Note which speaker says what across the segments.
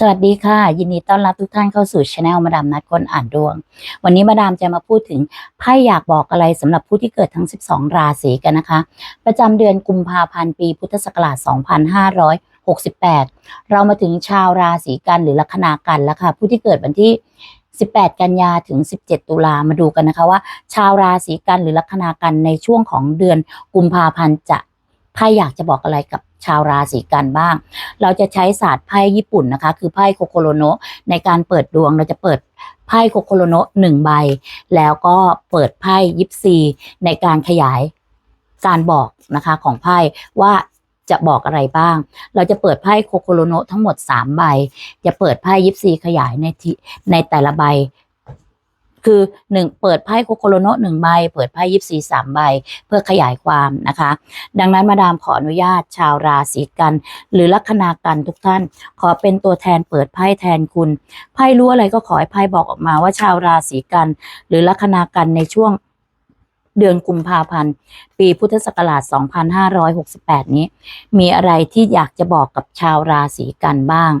Speaker 1: สวัสดีค่ะ ยินดีต้อนรับทุกท่านเข้าสู่ช anel มาดามนัดคนอ่านดวง วันนี้มาดามจะมาพูดถึงไพ่อยากบอกอะไรสำหรับผู้ที่เกิดทั้ง 12 ราศีกันนะคะ ประจำเดือนกุมภาพันธ์ปีพุทธศักราช 2568 เรามาถึงชาวราศีกันหรือลัคนากันแล้วค่ะ ผู้ที่เกิดวันที่ 18 กันยาถึง 17 ตุลามาดูกันนะคะว่า ชาวราศีกันหรือลัคนากันในช่วงของเดือนกุมภาพันธ์จะไพ่อยากจะบอกอะไรกับ ชาวราศีกันบ้าง เราจะใช้ศาสตร์ไพ่ญี่ปุ่นนะคะ คือไพ่โคโคโรโนะในการเปิดดวงเราจะเปิดไพ่โคโคโรโนะหนึ่งใบ แล้วก็เปิดไพ่ยิปซีในการขยายการบอกนะคะของไพ่ว่าจะบอกอะไรบ้าง เราจะเปิดไพ่โคโคโรโนะทั้งหมด 3 ใบ จะเปิดไพ่ยิปซีขยายในในแต่ละใบ คือหนึ่งเปิดไพ่โคโคโรโนหนึ่งใบ เปิดไพ่ยิปซีสามใบ เพื่อขยายความนะคะ ดังนั้นมาดามขออนุญาตชาวราศีกัน หรือลัคนากันทุกท่าน ขอเป็นตัวแทนเปิดไพ่แทนคุณไพ่รู้อะไรก็ขอให้ไพ่บอกออกมาว่าชาวราศีกัน หรือลัคนากันในช่วงเดือนกุมภาพันธ์ ปีพุทธศักราช 2568 นี้ มีอะไรที่อยากจะบอกกับชาวราศีกันบ้าง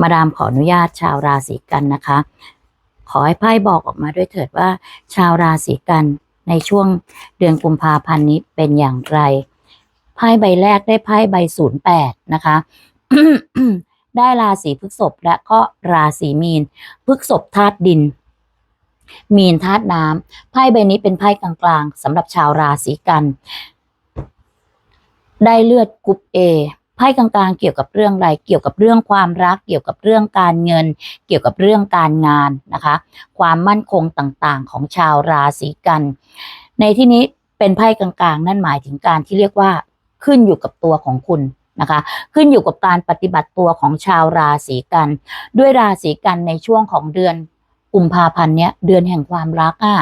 Speaker 1: มาดามขออนุญาตชาวราศีกันนะคะ ขอให้ไพ่บอกออกมาด้วยเถิดว่า ชาวราศีกันในช่วงเดือนกุมภาพันธ์นี้เป็นอย่างไร ไพ่ใบแรกได้ไพ่ใบศูนย์แปดนะคะ ได้ราศีพฤษภและก็ราศีมีนพฤษภธาตุดิน มีนธาตุน้ำไพ่ใบนี้เป็นไพ่กลางๆสำหรับชาวราศีกัน ได้เลือดกรุ๊ปเอ ไพ่กลางๆ เกี่ยวกับเรื่องอะไร เกี่ยวกับเรื่องความรัก เกี่ยวกับเรื่องการเงิน เกี่ยวกับเรื่องการงานนะคะ ความมั่นคงต่างๆ ของชาวราศีกัน ในที่นี้เป็นไพ่กลางๆ นั่นหมายถึงการที่เรียกว่าขึ้นอยู่กับตัวของคุณนะคะ ขึ้นอยู่กับการปฏิบัติตัวของชาวราศีกัน ด้วยราศีกันในช่วงของเดือนกุมภาพันธ์เนี้ยเดือนแห่งความรักอะ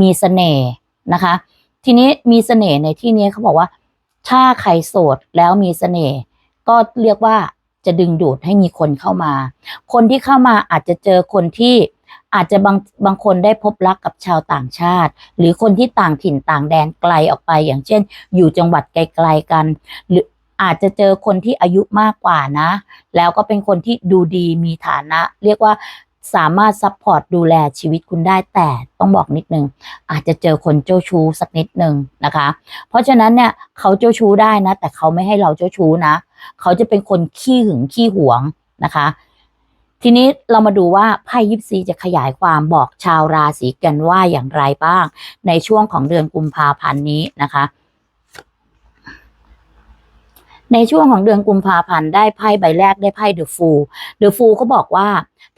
Speaker 1: มีเสน่ห์นะคะ ทีนี้มีเสน่ห์ในที่นี้เขาบอกว่า ถ้าใครโสดแล้วมีเสน่ห์ ก็เรียกว่าจะดึงดูดให้มีคนเข้ามา คนที่เข้ามาอาจจะเจอคนที่อาจจะบางบางคนได้พบรักกับชาวต่างชาติ หรือคนที่ต่างถิ่นต่างแดนไกลออกไป อย่างเช่น อยู่จังหวัดไกลๆกัน หรืออาจจะเจอคนที่อายุมากกว่านะ แล้วก็เป็นคนที่ดูดีมีฐานะ เรียกว่า สามารถซัพพอร์ตดูแลชีวิตคุณได้แต่ต้องบอกนิดนึง อาจจะเจอคนเจ้าชู้สักนิดนึงนะคะ เพราะฉะนั้นเนี่ยเขาเจ้าชู้ได้นะ แต่เขาไม่ให้เราเจ้าชู้นะ เขาจะเป็นคนขี้หึงขี้หวงนะคะ ทีนี้เรามาดูว่าไพ่ยิปซีจะขยายความบอกชาวราศีกันว่าอย่างไรบ้าง ในช่วงของเดือนกุมภาพันธ์นี้นะคะในช่วงของเดือนกุมภาพันธ์ได้ไพ่ใบแรกได้ไพ่เดอะฟูลเดอะฟูลเขาบอกว่า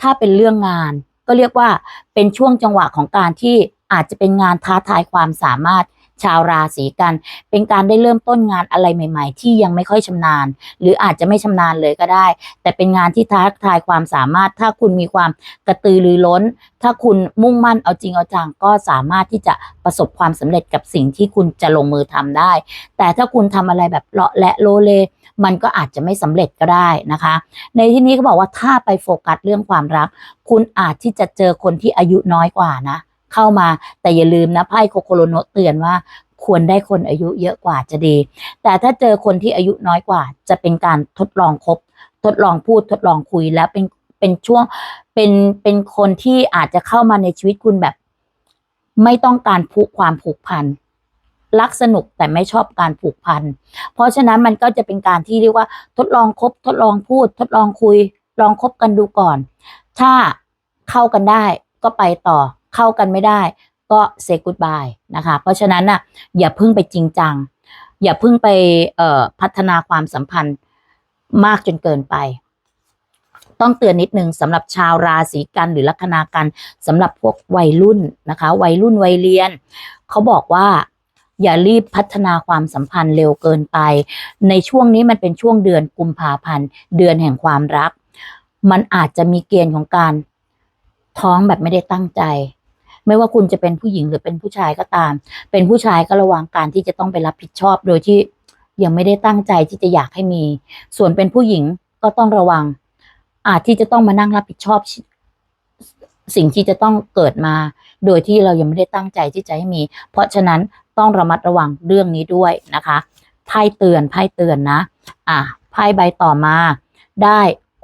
Speaker 1: ถ้าเป็นเรื่องงาน ก็เรียกว่าเป็นช่วงจังหวะของการที่อาจจะเป็นงานท้าทายความสามารถ ชาวราศีกัน เป็นการได้เริ่มต้นงานอะไรใหม่ ๆ ที่ยังไม่ค่อยชำนาญ หรืออาจจะไม่ชำนาญเลยก็ได้ แต่เป็นงานที่ท้าทายความสามารถ ถ้าคุณมีความกระตือรือร้น ถ้าคุณมุ่งมั่นเอาจริงเอาจังก็สามารถที่จะประสบความสำเร็จกับสิ่งที่คุณจะลงมือทำได้ แต่ถ้าคุณทำอะไรแบบเลาะและโลเลมันก็อาจจะไม่สำเร็จก็ได้นะคะ ในที่นี้เขาบอกว่าถ้าไปโฟกัสเรื่องความรัก คุณอาจที่จะเจอคนที่อายุน้อยกว่านะ เข้ามา แต่อย่าลืมนะไพ่โคโคโรโนเตือนว่าควรได้คนอายุเยอะกว่าจะดี แต่ถ้าเจอคนที่อายุน้อยกว่า จะเป็นการทดลองคบ ทดลองพูดทดลองคุยแล้วเป็นเป็นช่วงเป็นเป็นคนที่อาจจะเข้ามาในชีวิตคุณแบบ ไม่ต้องการผูกความผูกพันรักสนุกแต่ไม่ชอบการผูกพัน เพราะฉะนั้นมันก็จะเป็นการที่เรียกว่า ทดลองคบ ทดลองพูด ทดลองคุย ลองคบกันดูก่อน ถ้าเข้ากันได้ก็ไปต่อ เข้ากันไม่ได้ ก็เซกุดบายนะคะ เพราะฉะนั้นน่ะอย่าเพิ่งไปจริงจัง อย่าเพิ่งไปเออพัฒนาความสัมพันธ์มากจนเกินไป ต้องเตือนนิดนึงสำหรับชาวราศีกันหรือลัคนากันสำหรับพวกวัยรุ่นนะคะ วัยรุ่นวัยเรียน เขาบอกว่าอย่ารีบพัฒนาความสัมพันธ์เร็วเกินไป ในช่วงนี้มันเป็นช่วงเดือนกุมภาพันธ์ เดือนแห่งความรัก มันอาจจะมีเกณฑ์ของการท้องแบบไม่ได้ตั้งใจ ไม่ว่าคุณจะเป็นผู้หญิงหรือเป็นผู้ชายก็ตาม เป็นผู้ชายก็ระวังการที่จะต้องไปรับผิดชอบ โดยที่ยังไม่ได้ตั้งใจที่จะอยากให้มี ส่วนเป็นผู้หญิงก็ต้องระวัง อาจที่จะต้องมานั่งรับผิดชอบสิ่งที่จะต้องเกิดมา โดยที่เรายังไม่ได้ตั้งใจที่จะให้มี เพราะฉะนั้นต้องระมัดระวังเรื่องนี้ด้วยนะคะไพ่เตือนไพ่เตือนนะ อะไพ่ใบต่อมาได้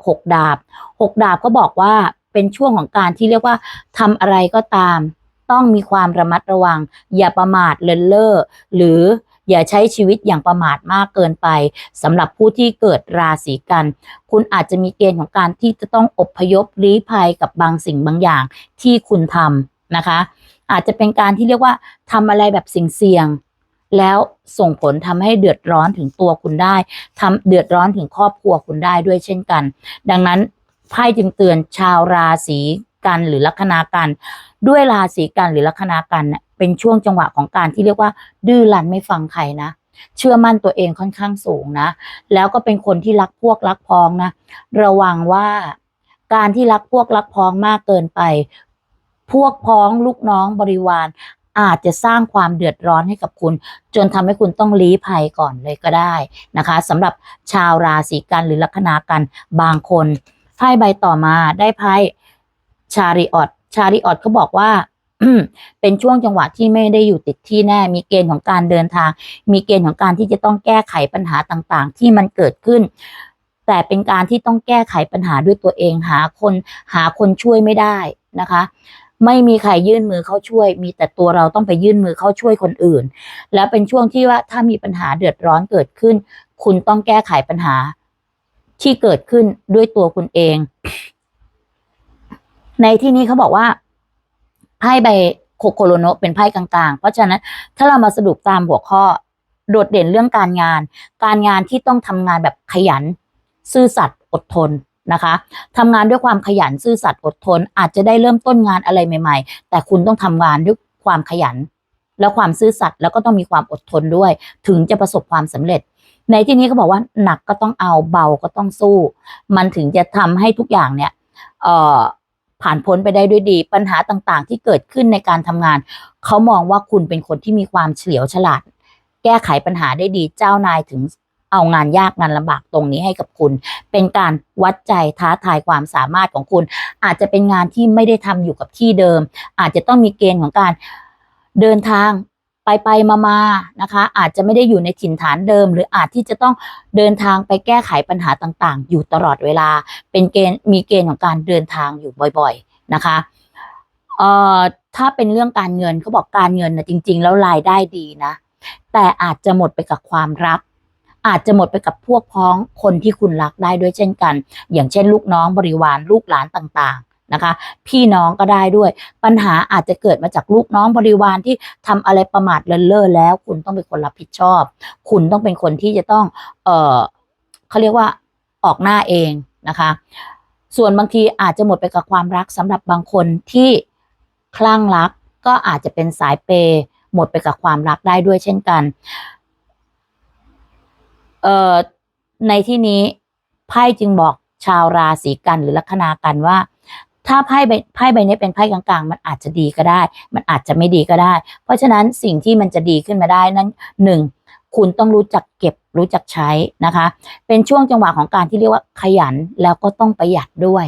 Speaker 1: หกดาบหกดาบก็บอกว่า เป็นช่วงของการที่เรียกว่าทำอะไรก็ตาม ต้องมีความระมัดระวัง อย่าประมาทเลินเล่อหรืออย่าใช้ชีวิตอย่างประมาทมากเกินไปสำหรับผู้ที่เกิดราศีกัน คุณอาจจะมีเกณฑ์ของการที่จะต้องอบพยพลี้ภัยกับบางสิ่งบางอย่างที่คุณทำนะคะ อาจจะเป็นการที่เรียกว่าทำอะไรแบบเสี่ยง แล้วส่งผลทำให้เดือดร้อนถึงตัวคุณได้ทำเดือดร้อนถึงครอบครัวคุณได้ด้วยเช่นกัน ดังนั้น ไพ่จึงเตือนชาวราศีกันหรือลัคนากันด้วยราศีกันหรือลัคนากันเป็นช่วงจังหวะของการที่เรียกว่า ดื้อรั้นไม่ฟังใครนะเชื่อมั่นตัวเองค่อนข้างสูงนะ แล้วก็เป็นคนที่รักพวกรักพ้องนะ ระวังว่าการที่รักพวกรักพ้องมากเกินไป พวกพ้องลูกน้องบริวาร อาจจะสร้างความเดือดร้อนให้กับคุณ จนทำให้คุณต้องลี้ภัยก่อนเลยก็ได้นะคะสำหรับชาวราศีกันหรือลัคนากันบางคน ไพ่ใบต่อมาได้ไพ่ชาริออตชาริออตเขาบอกว่าเป็นช่วงจังหวะที่ไม่ได้อยู่ติดที่แน่ มีเกณฑ์ของการเดินทาง มีเกณฑ์ของการที่จะต้องแก้ไขปัญหาต่างๆ ที่มันเกิดขึ้น แต่เป็นการที่ต้องแก้ไขปัญหาด้วยตัวเองหาคนหาคนช่วยไม่ได้นะคะ ไม่มีใครยื่นมือเข้าช่วย มีแต่ตัวเราต้องไปยื่นมือเข้าช่วยคนอื่น แล้วเป็นช่วงที่ว่าถ้ามีปัญหาเดือดร้อนเกิดขึ้น คุณต้องแก้ไขปัญหา ที่เกิดขึ้นด้วยตัวคุณเอง ในที่นี้เขาบอกว่าไพ่ใบโคโคโรโนเป็นไพ่กลางๆ เพราะฉะนั้นถ้าเรามาสรุปตามหัวข้อโดดเด่นเรื่องการงาน การงานที่ต้องทำงานแบบขยัน ซื่อสัตย์อดทนนะคะทำงานด้วยความขยันซื่อสัตย์อดทน อาจจะได้เริ่มต้นงานอะไรใหม่ ๆ แต่คุณต้องทำงานด้วยความขยัน แล้วความซื่อสัตย์แล้วก็ต้องมีความอดทนด้วย ถึงจะประสบความสำเร็จ ในที่นี้เขาบอกว่าหนักก็ต้องเอาเบาก็ต้องสู้ มันถึงจะทำให้ทุกอย่างเนี่ยเอ่อผ่านพ้นไปได้ด้วยดี ปัญหาต่างๆ ที่เกิดขึ้นในการทำงาน เขามองว่าคุณเป็นคนที่มีความเฉลียวฉลาด แก้ไขปัญหาได้ดีเจ้านายถึงเอางานยากงานลำบากตรงนี้ให้กับคุณ เป็นการวัดใจท้าทายความสามารถของคุณ อาจจะเป็นงานที่ไม่ได้ทำอยู่กับที่เดิม อาจจะต้องมีเกณฑ์ของการเดินทาง ไปไปมามานะคะ อาจจะไม่ได้อยู่ในถิ่นฐานเดิม หรืออาจที่จะต้องเดินทางไปแก้ไขปัญหาต่างๆ อยู่ตลอดเวลา เป็นเกณฑ์มีเกณฑ์ของการเดินทางอยู่บ่อย ๆนะคะเอ่อถ้าเป็นเรื่องการเงินเขาบอกการเงินนะจริง ๆ แล้วรายได้ดีนะ แต่อาจจะหมดไปกับความรัก อาจจะหมดไปกับพวกพ้องคนที่คุณรักได้ด้วยเช่นกัน อย่างเช่น ลูกน้องบริวารลูกหลานต่างๆ นะคะ พี่น้องก็ได้ด้วย ปัญหาอาจจะเกิดมาจากลูกน้องบริวารที่ทำอะไรประมาทเลินเล่อแล้ว คุณต้องเป็นคนรับผิดชอบ คุณต้องเป็นคนที่จะต้อง เออเขาเรียกว่าออกหน้าเองนะคะ ส่วนบางทีอาจจะหมดไปกับความรักสำหรับบางคนที่คลั่งรักก็อาจจะเป็นสายเปย์หมดไปกับความรักได้ด้วยเช่นกัน เอ่อในที่นี้ไพ่จึงบอกชาวราศีกันหรือลัคนากันว่า ถ้าไพ่ใบไพ่ใบนี้เป็นไพ่กลางๆ มันอาจจะดีก็ได้ มันอาจจะไม่ดีก็ได้ เพราะฉะนั้นสิ่งที่มันจะดีขึ้นมาได้นั้นหนึ่งคุณต้องรู้จักเก็บรู้จักใช้นะคะ เป็นช่วงจังหวะของการที่เรียกว่าขยันแล้วก็ต้องประหยัดด้วย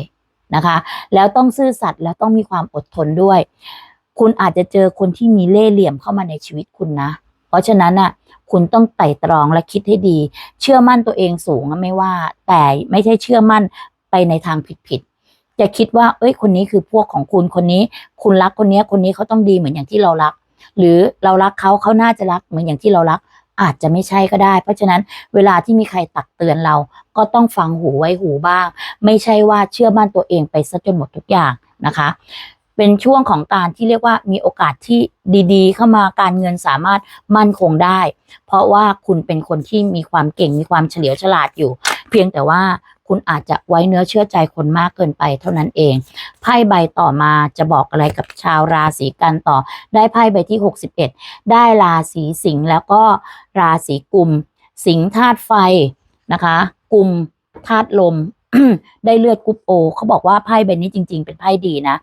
Speaker 1: นะคะ แล้วต้องซื่อสัตย์แล้วต้องมีความอดทนด้วย คุณอาจจะเจอคนที่มีเล่ห์เหลี่ยมเข้ามาในชีวิตคุณนะ เพราะฉะนั้นน่ะคุณต้องไต่ตรองและคิดให้ดี เชื่อมั่นตัวเองสูงไม่ว่า แต่ไม่ใช่เชื่อมั่นไปในทางผิด ๆจะคิดว่า เอ้ย คนนี้คือพวกของคุณ คนนี้ คุณรักคนนี้ คนนี้เขาต้องดีเหมือนอย่างที่เรารัก หรือเรารักเขาเขาน่าจะรักเหมือนอย่างที่เรารัก อาจจะไม่ใช่ก็ได้ เพราะฉะนั้นเวลาที่มีใครตักเตือนเรา ก็ต้องฟังหูไว้หูบ้าง ไม่ใช่ว่าเชื่อมั่นตัวเองไปซะจนหมดทุกอย่างนะคะ เป็นช่วงของการที่เรียกว่ามีโอกาสที่ดีๆ เข้ามาการเงินสามารถมั่นคงได้ เพราะว่าคุณเป็นคนที่มีความเก่งมีความเฉลียวฉลาดอยู่ เพียงแต่ว่า คุณอาจจะไว้เนื้อเชื่อใจคนมากเกินไปเท่านั้นเองไพ่ใบต่อมาจะบอกอะไรกับชาวราศีกันต่อ ได้ไพ่ใบที่ 61 ได้ราศีสิงห์แล้วก็ราศีกุม สิงห์ธาตุไฟนะคะ กุมธาตุลม ได้เลือดกุ๊ปโอเขาบอกว่าไพ่ใบนี้จริง ๆ เป็นไพ่ดีนะ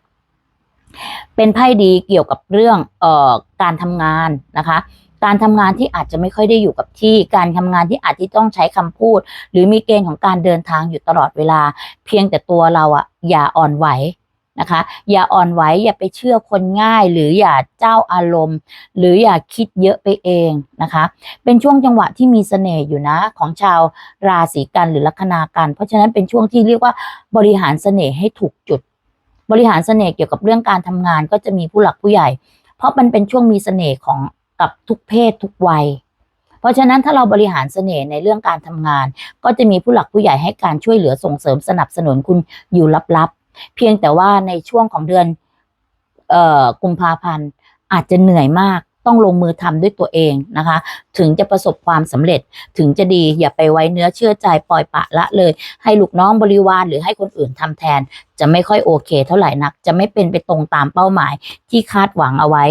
Speaker 1: เป็นไพ่ดีเกี่ยวกับเรื่องเอ่อการทำงานนะคะ การทำงานที่อาจจะไม่ค่อยได้อยู่กับที่ การทำงานที่อาจจะต้องใช้คำพูด หรือมีเกณฑ์ของการเดินทางอยู่ตลอดเวลา เพียงแต่ตัวเราอะอย่าอ่อนไหวนะคะ อย่าอ่อนไหวอย่าไปเชื่อคนง่าย หรืออย่าเจ้าอารมณ์ หรืออย่าคิดเยอะไปเองนะคะ เป็นช่วงจังหวะที่มีเสน่ห์อยู่นะของชาวราศีกันหรือลัคนากัน เพราะฉะนั้นเป็นช่วงที่เรียกว่าบริหารเสน่ห์ให้ถูกจุด บริหารเสน่ห์เกี่ยวกับเรื่องการทำงานก็จะมีผู้หลักผู้ใหญ่ เพราะมันเป็นช่วงมีเสน่ห์ของ กับทุกเพศทุกวัย เพราะฉะนั้นถ้าเราบริหารเสน่ห์ในเรื่องการทำงาน ก็จะมีผู้หลักผู้ใหญ่ให้การช่วยเหลือส่งเสริมสนับสนุนคุณอยู่ลับๆ เพียงแต่ว่าในช่วงของเดือนออกุมภาพันธ์อาจจะเหนื่อยมาก ต้องลงมือทำด้วยตัวเองนะคะ ถึงจะประสบความสำเร็จถึงจะดีอย่าไปไว้เนื้อเชื่อใจปล่อยปะละเลย ให้ลูกน้องบริวารหรือให้คนอื่นทำแทน จะไม่ค่อยโอเค เท่าไหร่นัก จะไม่เป็นไปตรงตามเป้าหมายที่คาดหวังเอาไว้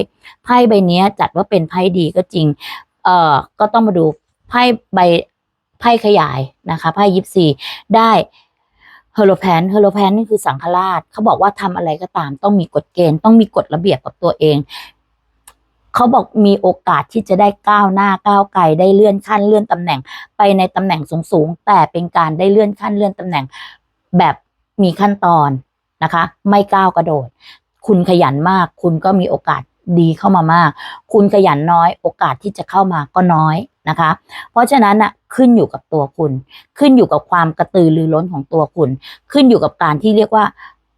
Speaker 1: ไพ่ใบนี้จัดว่าเป็นไพ่ดีก็จริงเอ่อก็ต้องมาดูไพ่ใบไพ่ขยายนะคะไพ่ยิปซีได้เฮโลแพนเฮโลแพนนี่คือสังฆราชเขาบอกว่าทำอะไรก็ตามต้องมีกฎเกณฑ์ต้องมีกฎระเบียบกับตัวเอง เขาบอกมีโอกาสที่จะได้ก้าวหน้าก้าวไกลได้เลื่อนขั้นเลื่อนตำแหน่ง ไปในตำแหน่งสูงๆแต่เป็นการได้เลื่อนขั้นเลื่อนตำแหน่ง แบบมีขั้นตอนนะคะ ไม่ก้าวกระโดด คุณขยันมาก คุณก็มีโอกาสดีเข้ามามาก คุณขยันน้อย โอกาสที่จะเข้ามาก็น้อยนะคะ เพราะฉะนั้นน่ะขึ้นอยู่กับตัวคุณ ขึ้นอยู่กับความกระตือรือร้นของตัวคุณ ขึ้นอยู่กับการที่เรียกว่า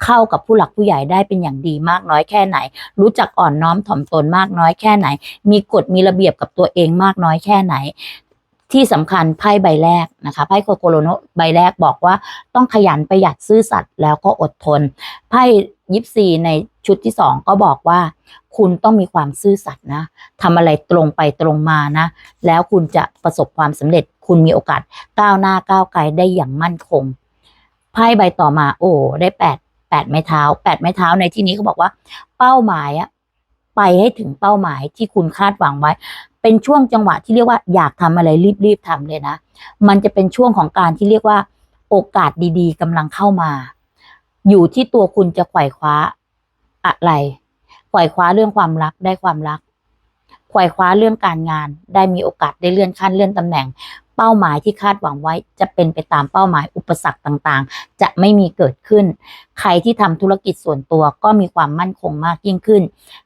Speaker 1: เข้ากับผู้หลักผู้ใหญ่ได้เป็นอย่างดีมากน้อยแค่ไหน รู้จักอ่อนน้อมถ่อมตนมากน้อยแค่ไหน มีกฎมีระเบียบกับตัวเองมากน้อยแค่ไหน ที่สำคัญไพ่ใบแรกนะคะไพ่โคโคโรโนใบแรกบอกว่าต้องขยันประหยัดซื่อสัตย์แล้วก็อดทนไพ่ยิปซีในชุดที่สองก็บอกว่า คุณต้องมีความซื่อสัตย์นะทำอะไรตรงไปตรงมานะ แล้วคุณจะประสบความสำเร็จ คุณมีโอกาสก้าวหน้าก้าวไกลได้อย่างมั่นคงไพ่ใบต่อมาโอ้ได้แปด แปดไม้เท้าแปดไม้เท้าในที่นี้เขาบอกว่า เป้าหมายอะไปให้ถึงเป้าหมายที่คุณคาดหวังไว้ เป็นช่วงจังหวะที่เรียกว่าอยากทำอะไรรีบๆทำเลยนะ มันจะเป็นช่วงของการที่เรียกว่า โอกาสดีๆกำลังเข้ามา อยู่ที่ตัวคุณจะไขว่คว้าอะไรไขว่คว้าเรื่องความรักได้ความรักไขว่คว้าเรื่องการงาน ได้มีโอกาสได้เลื่อนขั้นเลื่อนตำแหน่ง เป้าหมายที่คาดหวังไว้ จะเป็นไปตามเป้าหมายอุปสรรคต่างๆ จะไม่มีเกิดขึ้น ใครที่ทำธุรกิจส่วนตัวก็มีความมั่นคงมากยิ่งขึ้น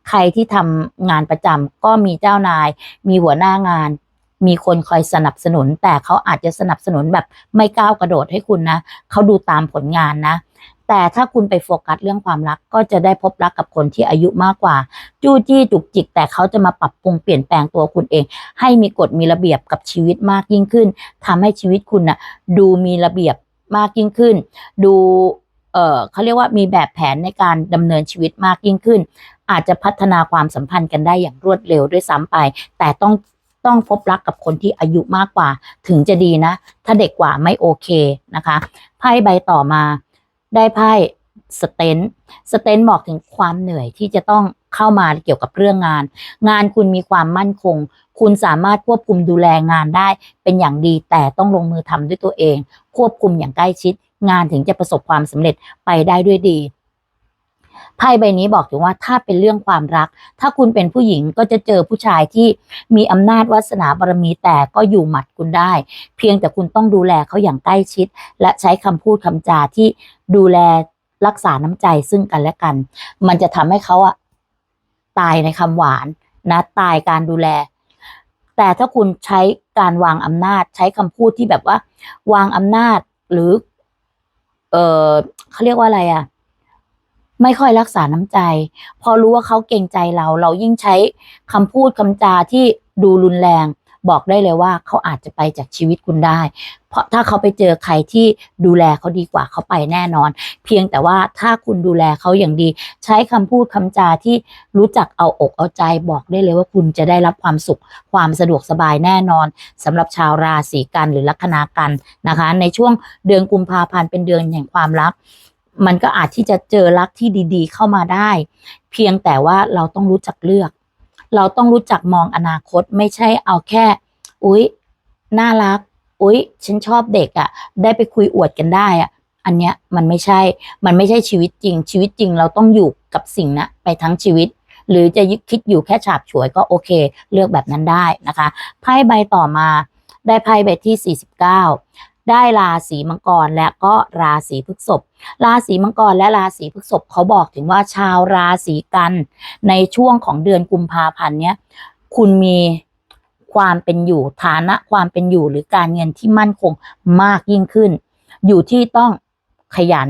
Speaker 1: ใครที่ทำงานประจำก็มีเจ้านาย มีหัวหน้างานมีคนคอยสนับสนุน แต่เขาอาจจะสนับสนุนแบบไม่ก้าวกระโดดให้คุณนะ เขาดูตามผลงานนะ แต่ถ้าคุณไปโฟกัสเรื่องความรักก็จะได้พบรักกับคนที่อายุมากกว่า จู้จี้จุกจิก แต่เขาจะมาปรับปรุงเปลี่ยนแปลงตัวคุณเอง ให้มีกฎมีระเบียบกับชีวิตมากยิ่งขึ้นทำให้ชีวิตคุณน่ะดูมีระเบียบมากยิ่งขึ้น ดูเออเขาเรียกว่ามีแบบแผนในการดำเนินชีวิตมากยิ่งขึ้น อาจจะพัฒนาความสัมพันธ์กันได้อย่างรวดเร็วด้วยซ้ำไป แต่ต้องต้องพบรักกับคนที่อายุมากกว่า ถึงจะดีนะ ถ้าเด็กกว่าไม่โอเคนะคะไพ่ใบต่อมา ได้ไพ่สเตนสเตนบอกถึงความเหนื่อยที่จะต้องเข้ามาเกี่ยวกับเรื่องงาน งานคุณมีความมั่นคง คุณสามารถควบคุมดูแลงานได้เป็นอย่างดีแต่ต้องลงมือทำด้วยตัวเอง ควบคุมอย่างใกล้ชิด งานถึงจะประสบความสำเร็จไปได้ด้วยดีไพ่ใบนี้บอกถึงว่าถ้าเป็นเรื่องความรัก ถ้าคุณเป็นผู้หญิงก็จะเจอผู้ชายที่มีอำนาจวาสนาบารมีแต่ก็อยู่หมัดคุณได้ เพียงแต่คุณต้องดูแลเขาอย่างใกล้ชิด และใช้คำพูดคำจาที่ ดูแลรักษาน้ำใจซึ่งกันและกัน มันจะทำให้เขาอะตายในคำหวานนะ ตายการดูแล แต่ถ้าคุณใช้การวางอำนาจ ใช้คำพูดที่แบบว่า วางอำนาจหรือ เออเขาเรียกว่าอะไรอะไม่ค่อยรักษาน้ำใจ พอรู้ว่าเขาเกรงใจเรา เรายิ่งใช้คำพูดคำจาที่ดูรุนแรง บอกได้เลยว่าเขาอาจจะไปจากชีวิตคุณได้ เพราะถ้าเขาไปเจอใครที่ดูแลเขาดีกว่าเขาไปแน่นอน เพียงแต่ว่าถ้าคุณดูแลเขาอย่างดี ใช้คำพูดคำจาที่รู้จักเอาอกเอาใจบอกได้เลยว่าคุณจะได้รับความสุขความสะดวกสบายแน่นอนสำหรับชาวราศีกันหรือลัคนากันนะคะ ในช่วงเดือนกุมภาพันธ์เป็นเดือนแห่งความรักมันก็อาจที่จะเจอรักที่ดี ๆ เข้ามาได้ เพียงแต่ว่าเราต้องรู้จักเลือก เราต้องรู้จักมองอนาคตไม่ใช่เอาแค่ อุ๊ย น่ารัก อุ๊ย ฉันชอบเด็กอะ่ะ ได้ไปคุยอวดกันได้อะ่ะ อันเนี้ยมันไม่ใช่ มันไม่ใช่ชีวิตจริง ชีวิตจริงเราต้องอยู่กับสิ่งนะไปทั้งชีวิต หรือจะคิดอยู่แค่ฉาบฉวยก็โอเค เลือกแบบนั้นได้นะคะ ไพ่ใบต่อมาได้ไพ่ใบที่ 49 ได้ราศีมังกรและก็ราศีพฤษภราศีมังกรและราศีพฤษภเขาบอกถึงว่าชาวราศีกันในช่วงของเดือนกุมภาพันธ์เนี้ยคุณมีความเป็นอยู่ฐานะความเป็นอยู่หรือการเงินที่มั่นคงมากยิ่งขึ้น อยู่ที่ต้องขยัน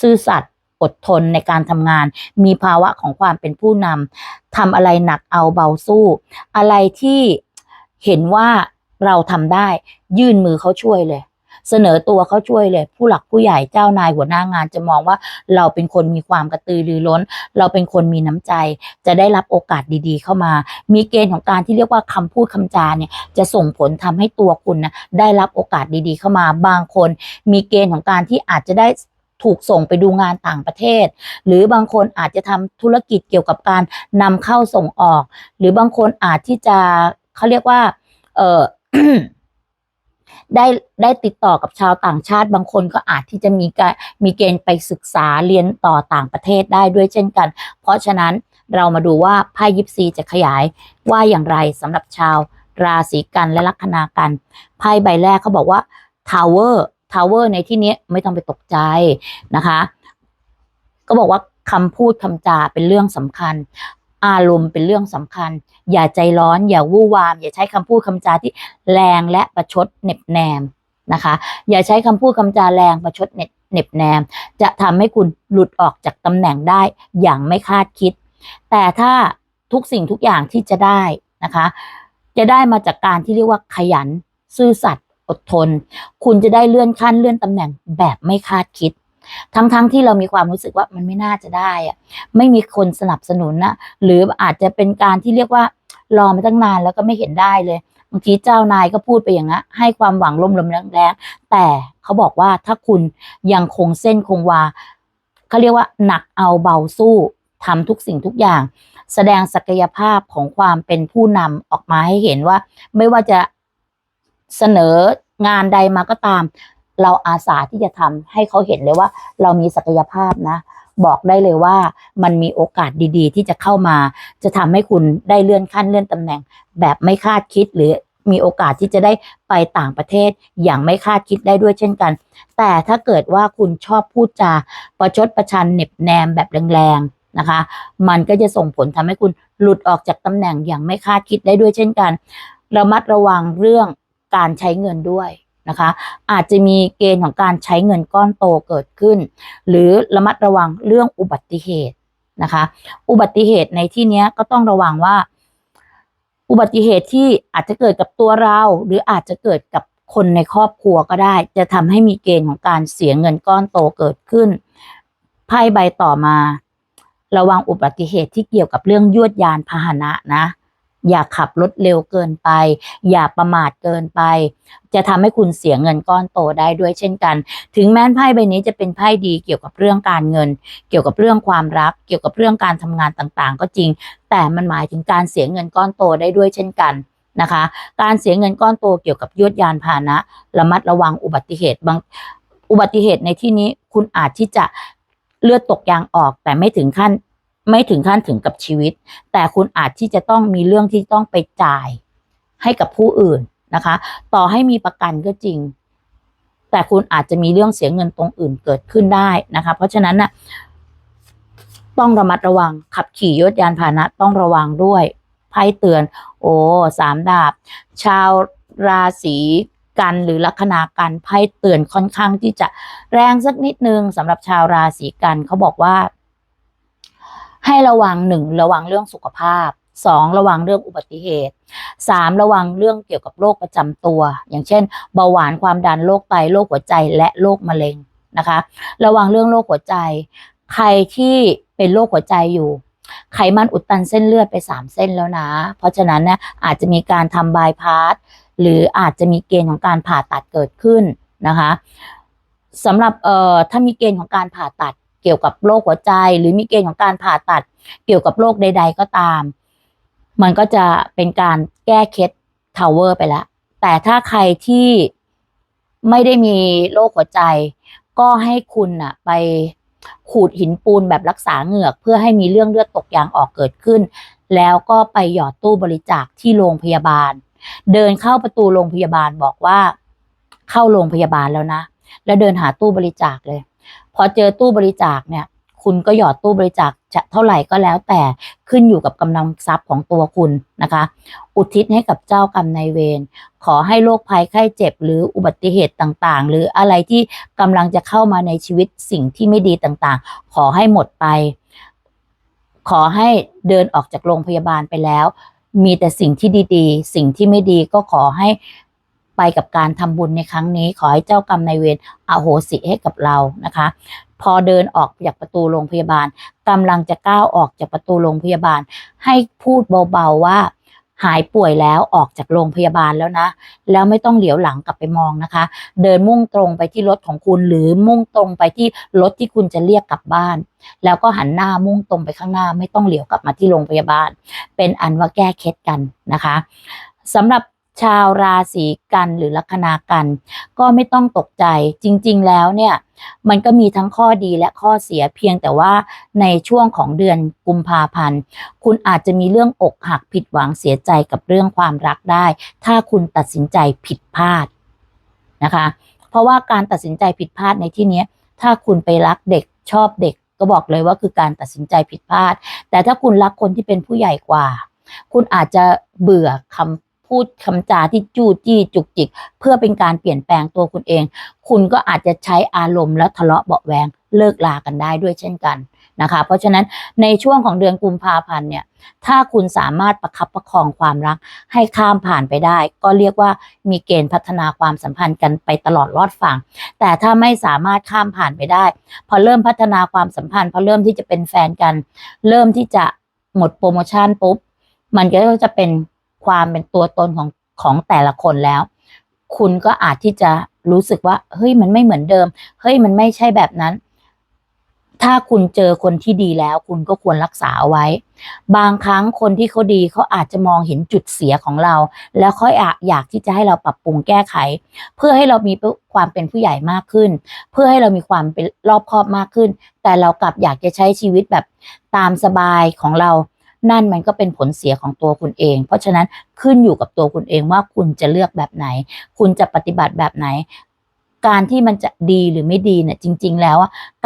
Speaker 1: ซื่อสัตย์อดทนในการทำงาน มีภาวะของความเป็นผู้นำทำอะไรหนักเอาเบาสู้ อะไรที่เห็นว่าเราทำได้ ยื่นมือเขาช่วยเลย เสนอตัวเขาช่วยเลย ผู้หลักผู้ใหญ่เจ้านายหัวหน้างานจะมองว่าเราเป็นคนมีความกระตือรือร้น เราเป็นคนมีน้ำใจ จะได้รับโอกาสดีๆ เข้ามา มีเกณฑ์ของการที่เรียกว่าคำพูดคำจาเนี่ยจะส่งผลทำให้ตัวคุณนะได้รับโอกาสดีๆ เข้ามาบางคน มีเกณฑ์ของการที่อาจจะได้ถูกส่งไปดูงานต่างประเทศ หรือบางคนอาจจะทำธุรกิจเกี่ยวกับการนำเข้าส่งออก หรือบางคนอาจที่จะเขาเรียกว่า เออ ได้ได้ติดต่อกับชาวต่างชาติ บางคนก็อาจที่จะมีการมีเกณฑ์ไปศึกษาเรียนต่อต่างประเทศได้ด้วยเช่นกัน เพราะฉะนั้นเรามาดูว่าไพ่ยิปซีจะขยายว่าอย่างไรสำหรับชาวราศีกันและลัคนากันไพ่ใบแรกเขาบอกว่า Tower Tower ในที่นี้ไม่ต้องไปตกใจนะคะ ก็บอกว่าคำพูดคำจาเป็นเรื่องสำคัญ อารมณ์เป็นเรื่องสำคัญ อย่าใจร้อน อย่าวู่วาม อย่าใช้คำพูดคำจาที่แรงและประชดเน็บแนมนะคะ อย่าใช้คำพูดคำจาแรงประชดเน็บเน็บแนม จะทำให้คุณหลุดออกจากตำแหน่งได้อย่างไม่คาดคิด แต่ถ้าทุกสิ่งทุกอย่างที่จะได้นะคะ จะได้มาจากการที่เรียกว่าขยัน ซื่อสัตย์อดทน คุณจะได้เลื่อนขั้นเลื่อนตำแหน่งแบบไม่คาดคิด ทั้งๆทที่เรามีความรู้สึกว่ามันไม่น่าจะได้อะไม่มีคนสนับสนุนนะหรืออาจจะเป็นการที่เรียกว่ารอมาตั้งนานแล้วก็ไม่เห็นได้เลยบางทีเจ้านายก็พูดไปอย่างนั้นให้ความหวังลมลมแรงแต่เขาบอกว่าถ้าคุณยังคงเส้นคงวาเขาเรียกว่าหนักเอาเบาสู้ทำทุกสิ่งทุกอย่าง แสดงศักยภาพของความเป็นผู้นำออกมาให้เห็นว่า ไม่ว่าจะเสนองานใดมาก็ตาม เราอาสาที่จะทำให้เขาเห็นเลยว่า เรามีศักยภาพนะ บอกได้เลยว่ามันมีโอกาสดีๆ ที่จะเข้ามา จะทำให้คุณได้เลื่อนขั้นเลื่อนตำแหน่ง แบบไม่คาดคิดหรือมีโอกาสที่จะได้ไปต่างประเทศอย่างไม่คาดคิดได้ด้วยเช่นกัน แต่ถ้าเกิดว่าคุณชอบพูดจาประชดประชันเน็บแนมแบบแรงๆนะคะ มันก็จะส่งผลทำให้คุณหลุดออกจากตำแหน่งอย่างไม่คาดคิดได้ด้วยเช่นกัน ระมัดระวังเรื่องการใช้เงินด้วย นะคะ อาจจะมีเกณฑ์ของการใช้เงินก้อนโตเกิดขึ้น หรือระมัดระวังเรื่องอุบัติเหตุนะคะ อุบัติเหตุในที่นี้ก็ต้องระวังว่า อุบัติเหตุที่อาจจะเกิดกับตัวเรา หรืออาจจะเกิดกับคนในครอบครัวก็ได้ จะทำให้มีเกณฑ์ของการเสียเงินก้อนโตเกิดขึ้นไพ่ใบต่อมา ระวังอุบัติเหตุที่เกี่ยวกับเรื่องยวดยานพาหนะนะ อย่าขับรถเร็วเกินไป อย่าประมาทเกินไป จะทำให้คุณเสียเงินก้อนโตได้ด้วยเช่นกัน ถึงแม้ไพ่ใบนี้จะเป็นไพ่ดีเกี่ยวกับเรื่องการเงิน เกี่ยวกับเรื่องความรัก เกี่ยวกับเรื่องการทำงานต่างๆ ก็จริง แต่มันหมายถึงการเสียเงินก้อนโตได้ด้วยเช่นกันนะคะ การเสียเงินก้อนโตเกี่ยวกับยวดยานพาหนะ ระมัดระวังอุบัติเหตุบางอุบัติเหตุในที่นี้คุณอาจที่จะเลือดตกยางออกแต่ไม่ถึงขั้นไม่ถึงขั้นถึงกับชีวิต แต่คุณอาจที่จะต้องมีเรื่องที่ต้องไปจ่ายให้กับผู้อื่น นะคะ ต่อให้มีประกันก็จริง แต่คุณอาจจะมีเรื่องเสียเงินตรงอื่นเกิดขึ้นได้นะคะ เพราะฉะนั้นน่ะต้องระมัดระวังขับขี่ยถยานพาหนะต้องระวังด้วยไพ่เตือน โอ้สามดาบ ชาวราศีกันหรือลัคนากันไพ่เตือนค่อนข้างที่จะแรงสักนิดนึงสำหรับชาวราศีกันเขาบอกว่า ให้ระวังหนึ่งระวังเรื่องสุขภาพ สองระวังเรื่องอุบัติเหตุสามระวังเรื่องเกี่ยวกับโรคประจำตัว อย่างเช่น เบาหวานความดันโรคไตโรคหัวใจและโรคมะเร็งนะคะ ระวังเรื่องโรคหัวใจ ใครที่เป็นโรคหัวใจอยู่ไขมันอุดตันเส้นเลือดไปสามเส้นแล้วนะ เพราะฉะนั้นนี่ยอาจจะมีการทำบายพาสหรืออาจจะมีเกณฑ์ของการผ่าตัดเกิดขึ้นนะคะสำหรับเอ่อถ้ามีเกณฑ์ของการผ่าตัดเกี่ยวกับโรคหัวใจ หรือมีเกณฑ์ของการผ่าตัดเกี่ยวกับโรคใด ๆ ก็ตาม มันก็จะเป็นการแก้เคล็ดทาวเวอร์ไปแล้ว แต่ถ้าใครที่ไม่ได้มีโรคหัวใจ ก็ให้คุณน่ะไปขูดหินปูนแบบรักษาเหงือก เพื่อให้มีเรื่องเลือดตกยางออกเกิดขึ้น แล้วก็ไปหยอดตู้บริจาคที่โรงพยาบาล เดินเข้าประตูโรงพยาบาลบอกว่าเข้าโรงพยาบาลแล้วนะ แล้วเดินหาตู้บริจาคเลย พอเจอตู้บริจาคเนี่ย คุณก็หยอดตู้บริจาคจะเท่าไหร่ก็แล้วแต่ขึ้นอยู่กับกำลังทรัพย์ของตัวคุณนะคะ อุทิศให้กับเจ้ากรรมนายเวรขอให้โรคภัยไข้เจ็บหรืออุบัติเหตุต่างๆ หรืออะไรที่กำลังจะเข้ามาในชีวิตสิ่งที่ไม่ดีต่างๆ ขอให้หมดไป ขอให้เดินออกจากโรงพยาบาลไปแล้ว มีแต่สิ่งที่ดีๆ สิ่งที่ไม่ดีก็ขอให้ไปกับการทำบุญในครั้งนี้ ขอให้เจ้ากรรมนายเวรอโหสิให้กับเรานะคะ พอเดินออกจากประตูโรงพยาบาลกำลังจะก้าวออกจากประตูโรงพยาบาล ให้พูดเบาๆว่าหายป่วยแล้วออกจากโรงพยาบาลแล้วนะ แล้วไม่ต้องเหลียวหลังกลับไปมองนะคะ เดินมุ่งตรงไปที่รถของคุณหรือมุ่งตรงไปที่รถที่คุณจะเรียกกลับบ้าน แล้วก็หันหน้ามุ่งตรงไปข้างหน้า ไม่ต้องเหลียวกลับมาที่โรงพยาบาล เป็นอันว่าแก้เคล็ดกันนะคะสำหรับ ชาวราศีกันหรือลัคนากัน ก็ไม่ต้องตกใจจริง ๆ แล้วเนี่ยมันก็มีทั้งข้อดีและข้อเสียเพียงแต่ว่าในช่วงของเดือนกุมภาพันธ์ คุณอาจจะมีเรื่องอกหักผิดหวังเสียใจกับเรื่องความรักได้ ถ้าคุณตัดสินใจผิดพลาดนะคะ เพราะว่าการตัดสินใจผิดพลาดในที่นี้ถ้าคุณไปรักเด็กชอบเด็กก็บอกเลยว่าคือการตัดสินใจผิดพลาด แต่ถ้าคุณรักคนที่เป็นผู้ใหญ่กว่า คุณอาจจะเบื่อคำ พูดคำจาที่จู้จี้จุกจิก เพื่อเป็นการเปลี่ยนแปลงตัวคุณเอง คุณก็อาจจะใช้อารมณ์แล้วทะเลาะเบาแวงเลิกลากันได้ด้วยเช่นกันนะคะ เพราะฉะนั้นในช่วงของเดือนกุมภาพันธ์เนี่ย ถ้าคุณสามารถประคับประคองความรัก ให้ข้ามผ่านไปได้ ก็เรียกว่ามีเกณฑ์พัฒนาความสัมพันธ์กันไปตลอดรอดฝั่ง แต่ถ้าไม่สามารถข้ามผ่านไปได้ พอเริ่มพัฒนาความสัมพันธ์ พอเริ่มที่จะเป็นแฟนกัน เริ่มที่จะหมดโปรโมชั่นปุ๊บ มันก็จะเป็น ความเป็นตัวตนของของแต่ละคนแล้ว คุณก็อาจที่จะรู้สึกว่า เฮ้ยมันไม่เหมือนเดิม เฮ้ยมันไม่ใช่แบบนั้น ถ้าคุณเจอคนที่ดีแล้ว คุณก็ควรรักษาเอาไว้ บางครั้งคนที่เขาดีเขาอาจจะมองเห็นจุดเสียของเรา แล้วเขาอยอยากที่จะให้เราปรับปรุงแก้ไข เพื่อให้เรามีความเป็นผู้ใหญ่มากขึ้น เพื่อให้เรามีความเป็นรอบคอบมากขึ้น แต่เรากลับอยากจะใช้ชีวิตแบบตามสบายของเรา นั่นมันก็เป็นผลเสียของตัวคุณเอง เพราะฉะนั้นขึ้นอยู่กับตัวคุณเองว่าคุณจะเลือกแบบไหน คุณจะปฏิบัติแบบไหน การที่มันจะดีหรือไม่ดีเนี่ยจริง ๆ แล้ว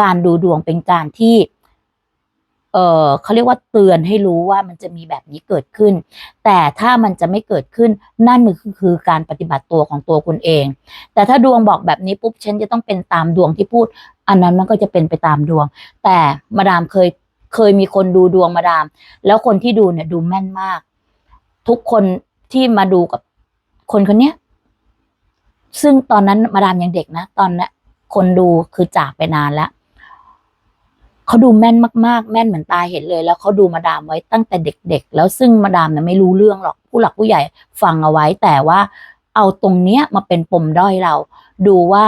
Speaker 1: การดูดวงเป็นการที่เออเขาเรียกว่าเตือนให้รู้ว่ามันจะมีแบบนี้เกิดขึ้น แต่ถ้ามันจะไม่เกิดขึ้นนั่นคือคือการปฏิบัติตัวของตัวคุณเอง แต่ถ้าดวงบอกแบบนี้ปุ๊บฉันจะต้องเป็นตามดวงที่พูด อันนั้นมันก็จะเป็นไปตามดวง แต่มาดามเคย เคยมีคนดูดวงมาดาม แล้วคนที่ดูเนี่ยดูแม่นมาก ทุกคนที่มาดูกับคนคนเนี้ยซึ่งตอนนั้นมาดามยังเด็กนะ ตอนนั้นคนดูคือจากไปนานแล้วเขาดูแม่นมากๆ แม่นเหมือนตาเห็นเลย แล้วเขาดูมาดามไว้ตั้งแต่เด็ก ๆ แล้วซึ่งมาดามเนี่ยไม่รู้เรื่องหรอก ผู้หลักผู้ใหญ่ฟังเอาไว้ แต่ว่าเอาตรงเนี้ยมาเป็นปมด้อยเรา ดูว่า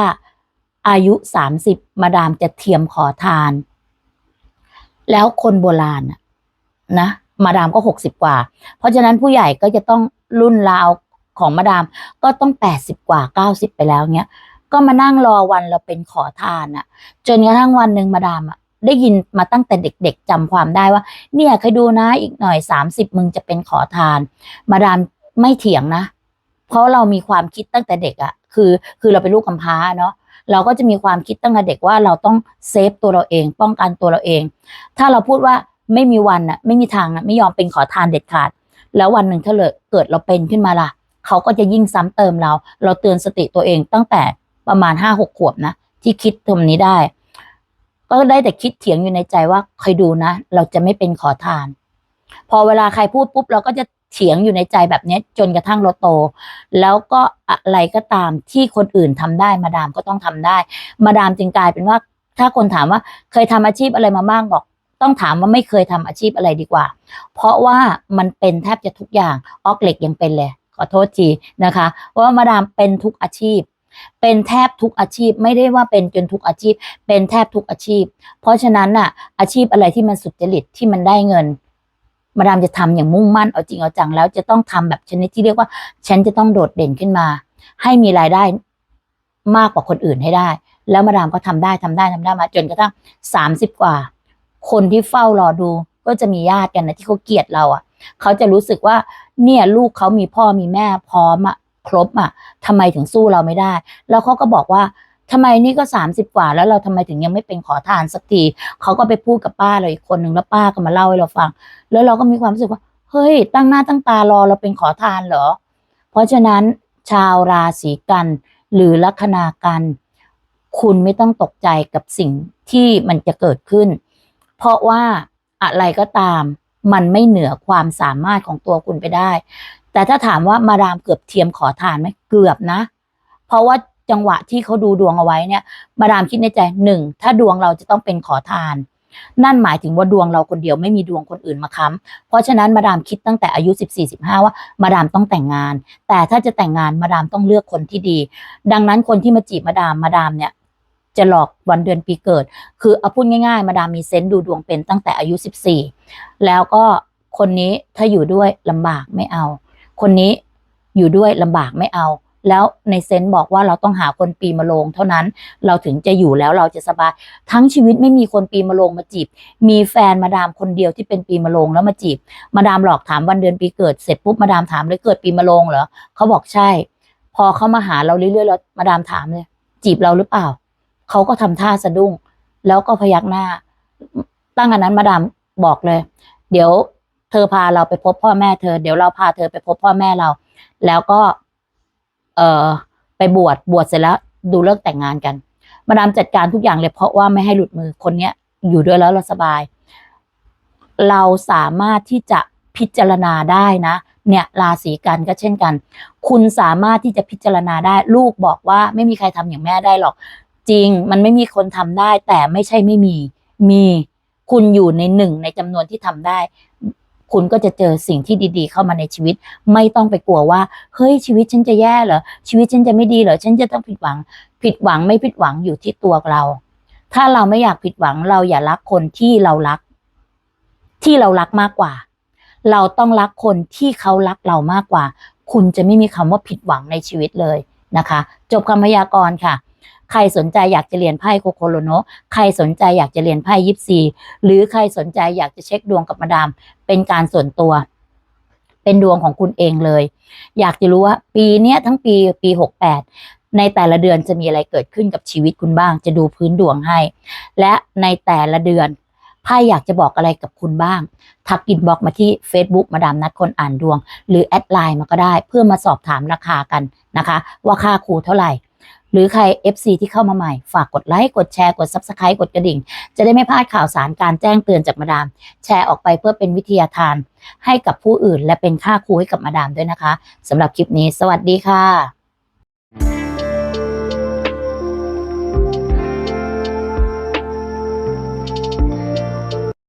Speaker 1: อายุสามสิบมาดามจะเทียมขอทาน แล้วคนโบราณนะ มาดามก็หกสิบกว่า เพราะฉะนั้นผู้ใหญ่ก็จะต้องรุ่นราวของมาดามก็ต้องแปดสิบกว่าเก้าสิบไปแล้วเนี้ย ก็มานั่งรอวันเราเป็นขอทานอะจนกระทั่งวันหนึ่งมาดามอะได้ยินมาตั้งแต่เด็กๆจำความได้ว่า เนี่ยเคยดูนะอีกหน่อยสามสิบมึงจะเป็นขอทาน มาดามไม่เถียงนะ เพราะเรามีความคิดตั้งแต่เด็กอะคือคือเราเป็นลูกกำพร้าเนาะ เราก็จะมีความคิดตั้งแต่เด็กว่าเราต้องเซฟตัวเราเอง ป้องกันตัวเราเอง ถ้าเราพูดว่าไม่มีวันอะไม่มีทางอะไม่ยอมเป็นขอทานเด็ดขาด แล้ววันหนึ่งถ้าเลยเกิดเราเป็นขึ้นมาล่ะ เขาก็จะยิ่งซ้ำเติมเรา เราเตือนสติตัวเองตั้งแต่ประมาณห้าหกขวบนะ ที่คิดตรงนี้ได้ ก็ได้แต่คิดเถียงอยู่ในใจว่าคอยดูนะ เราจะไม่เป็นขอทาน พอเวลาใครพูดปุ๊บเราก็จะ เถียงอยู่ในใจแบบนี้จนกระทั่งเราโต แล้วก็อะไรก็ตามที่คนอื่นทำได้ มาดามก็ต้องทำได้ มาดามจึงกลายเป็นว่า ถ้าคนถามว่าเคยทำอาชีพอะไรมาบ้างบอก ต้องถามว่าไม่เคยทำอาชีพอะไรดีกว่า เพราะว่ามันเป็นแทบจะทุกอย่างออกเหล็กยังเป็นเลย ขอโทษทีนะคะว่ามาดามเป็นทุกอาชีพ เป็นแทบทุกอาชีพไม่ได้ว่าเป็นจนทุกอาชีพ เป็นแทบทุกอาชีพ เพราะฉะนั้นน่ะอาชีพอะไรที่มันสุจริตที่มันได้เงิน มาดามจะทำอย่างมุ่งมั่นเอาจริงเอาจังแล้วจะต้องทำแบบชนิดที่เรียกว่า ฉันจะต้องโดดเด่นขึ้นมา ให้มีรายได้มากกว่าคนอื่นให้ได้ แล้วมาดามก็ทำได้ทำได้ทำได้มาจนกระทั่งสามสิบกว่า คนที่เฝ้ารอดูก็จะมีญาติกันนะที่เขาเกลียดเราอะเขาจะรู้สึกว่า เนี่ยลูกเขามีพ่อมีแม่พร้อมอะครบอะทำไมถึงสู้เราไม่ได้ แล้วเขาก็บอกว่า ทำไมนี่ก็สามสิบกว่าแล้วเราทำไมถึงยังไม่เป็นขอทานสักทีเขาก็ไปพูดกับป้าเราอีกคนหนึ่งแล้วป้าก็มาเล่าให้เราฟัง แล้วเราก็มีความรู้สึกว่า เฮ้ย ตั้งหน้าตั้งตารอเราเป็นขอทานเหรอ เพราะฉะนั้นชาวราศีกัน หรือลัคนากัน คุณไม่ต้องตกใจกับสิ่งที่มันจะเกิดขึ้น เพราะว่าอะไรก็ตามมันไม่เหนือความสามารถของตัวคุณไปได้ แต่ถ้าถามว่ามาดามเกือบเทียมขอทานไหมเกือบนะ เพราะว่า จังหวะที่เขาดูดวงเอาไว้เนี่ย มาดามคิดในใจหนึ่งถ้าดวงเราจะต้องเป็นขอทาน นั่นหมายถึงว่าดวงเราคนเดียวไม่มีดวงคนอื่นมาค้ำเพราะฉะนั้นมาดามคิดตั้งแต่อายุ 14-15 ว่า มาดามต้องแต่งงาน แต่ถ้าจะแต่งงานมาดามต้องเลือกคนที่ดี ดังนั้นคนที่มาจีบมาดามมาดามเนี่ยจะหลอกวันเดือนปีเกิด คือเอาพูดง่ายๆ มาดามมีเซนต์ดูดวงเป็นตั้งแต่อายุ 14 แล้วก็คนนี้ถ้าอยู่ด้วยลำบากไม่เอา คนนี้อยู่ด้วยลำบากไม่เอา แล้วในเซนต์บอกว่าเราต้องหาคนปีมะโรงเท่านั้นเราถึงจะอยู่แล้วเราจะสบาย ทั้งชีวิตไม่มีคนปีมะโรงมาจีบ มีแฟนมาดามคนเดียวที่เป็นปีมะโรงแล้วมาจีบ มาดามหลอกถามวันเดือนปีเกิดเสร็จปุ๊บมาดามถามเลยเกิดปีมะโรงเหรอเขาบอกใช่ พอเขามาหาเราเรื่อยๆแล้วมาดามถามเลยจีบเราหรือเปล่าเขาก็ทำท่าสะดุ้ง แล้วก็พยักหน้า ตั้งอันนั้นมาดามบอกเลย เดี๋ยวเธอพาเราไปพบพ่อแม่เธอ เดี๋ยวเราพาเธอไปพบพ่อแม่เรา แล้วก็ เอ่อไปบวชบวชเสร็จแล้วดูเลิกแต่งงานกัน มาดามจัดการทุกอย่างเลยเพราะว่าไม่ให้หลุดมือคนเนี้ยอยู่ด้วยแล้วเราสบาย เราสามารถที่จะพิจารณาได้นะ เนี่ยราศีกันก็เช่นกัน คุณสามารถที่จะพิจารณาได้ ลูกบอกว่าไม่มีใครทำอย่างแม่ได้หรอก จริงมันไม่มีคนทำได้ แต่ไม่ใช่ไม่มี มีคุณอยู่ในหนึ่งในจำนวนที่ทำได้ คุณก็จะเจอสิ่งที่ดีๆ เข้ามาในชีวิต ไม่ต้องไปกลัวว่า เฮ้ยชีวิตฉันจะแย่เหรอ ชีวิตฉันจะไม่ดีเหรอ ฉันจะต้องผิดหวัง ผิดหวังไม่ผิดหวังอยู่ที่ตัวเรา ถ้าเราไม่อยากผิดหวังเราอย่ารักคนที่เรารัก ที่เรารักมากกว่า เราต้องรักคนที่เขารักเรามากกว่า คุณจะไม่มีคำว่าผิดหวังในชีวิตเลยนะคะ จบคำพยากรณ์ค่ะ ใครสนใจอยากจะเรียนไพ่โคโคโลโนใครสนใจอยากจะเรียนไพ่ยิปซีหรือใครสนใจอยากจะเช็คดวงกับมาดาม เป็นการส่วนตัว เป็นดวงของคุณเองเลย อยากจะรู้ว่าปีเนี้ยทั้งปีปีหกแปดในแต่ละเดือนจะมีอะไรเกิดขึ้นกับชีวิตคุณบ้าง จะดูพื้นดวงให้ และในแต่ละเดือนไพ่อยากจะบอกอะไรกับคุณบ้าง ทักอินบ็อกมาที่ Facebook มาดามนัดคนอ่านดวง หรือแอดไลน์มาก็ได้ เพื่อมาสอบถามราคากันนะคะ ว่าค่าครูเท่าไหร่ หรือใคร FC ที่เข้ามาใหม่ ฝากกดไลค์ กดแชร์ กด Subscribe กดกระดิ่ง จะได้ไม่พลาดข่าวสารการแจ้งเตือนจากมาดาม แชร์ออกไปเพื่อเป็นวิทยาทาน ให้กับผู้อื่น และเป็นค่าครูให้กับมาดามด้วยนะคะสำหรับคลิปนี้ สวัสดีค่ะ